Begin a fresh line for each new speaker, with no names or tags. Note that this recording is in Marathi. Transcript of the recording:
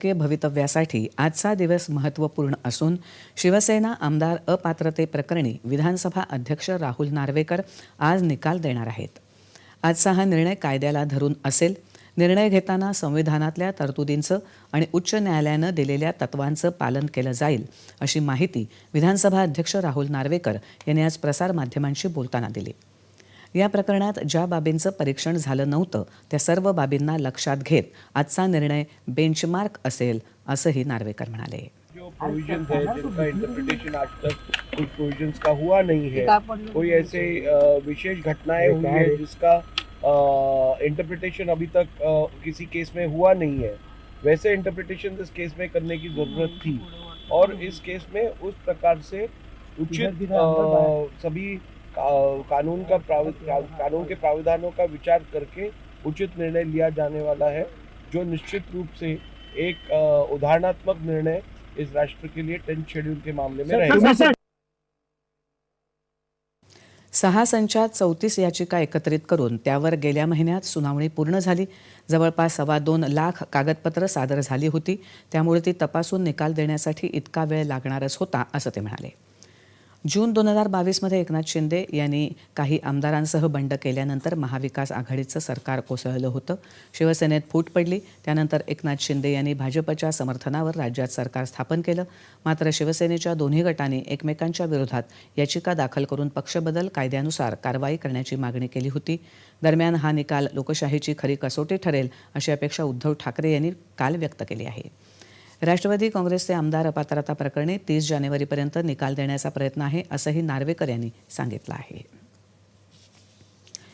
राजकीय भवितव्यासाठी आजचा दिवस महत्त्वपूर्ण असून शिवसेना आमदार अपात्रतेप्रकरणी विधानसभा अध्यक्ष राहुल नार्वेकर आज निकाल देणार आहेत. आजचा हा निर्णय कायद्याला धरून असेल निर्णय घेताना संविधानातल्या तरतुदींचं आणि उच्च न्यायालयानं दिलेल्या तत्वांचं पालन केलं जाईल अशी माहिती विधानसभा अध्यक्ष राहुल नार्वेकर यांनी आज प्रसारमाध्यमांशी बोलताना दिली. या प्रकरणात ज्या बाबींचं परीक्षण झालं नव्हतं त्या सर्व बाबींना लक्षात घेत आजचा निर्णय बेंचमार्क असेल असंही नार्वेकर म्हणाले.
जो प्रोविजन है जिनका इंटरप्रिटेशन आज तक कुछ प्रोविजंस का हुआ नहीं है. कोई ऐसे विशेष घटनाएं हुई है जिसका इंटरप्रिटेशन अभी तक किसी केस में हुआ नहीं है। वैसे इंटरप्रिटेशन इस केस में करने की जरूरत थी। और इस केस में उस प्रकार से उचित सभी कानून का कानून के प्राविधानों का विचार करके उचित निर्णय लिया जाने वाला है जो निश्चित रूप से एक उदाहरणात्मक निर्णय इस राष्ट्र के लिए टेंथ शेड्यूल के मामले में रहेगा।
सहा संचात चौतीस याचिका एकत्रित करून त्यावर गेल्या महिन्यात सुनावणी पूर्ण झाली. जवळपास सव्वा दोन लाख कागदपत्रं सादर झाली होती. त्यामुळे ती तपासून निकाल देण्यासाठी इतका वेळ लागणारच होता असं ते म्हणाले. जून दोन हजार बावीसमध्ये एकनाथ शिंदे यांनी काही आमदारांसह बंड केल्यानंतर महाविकास आघाडीचं सरकार कोसळलं होतं. शिवसेनेत फूट पडली. त्यानंतर एकनाथ शिंदे यांनी भाजपच्या समर्थनावर राज्यात सरकार स्थापन केलं. मात्र शिवसेनेच्या दोन्ही गटांनी एकमेकांच्या विरोधात याचिका दाखल करून पक्षबदल कायद्यानुसार कारवाई करण्याची मागणी केली होती. दरम्यान हा निकाल लोकशाहीची खरी कसोटी ठरेल अशी अपेक्षा उद्धव ठाकरे यांनी काल व्यक्त केली आहे. राष्ट्रवादी काँग्रेसचे आमदार अपात्रता प्रकरणी तीस जानेवारीपर्यंत निकाल देण्याचा प्रयत्न आहे असंही नार्वेकर यांनी सांगितलं आहे.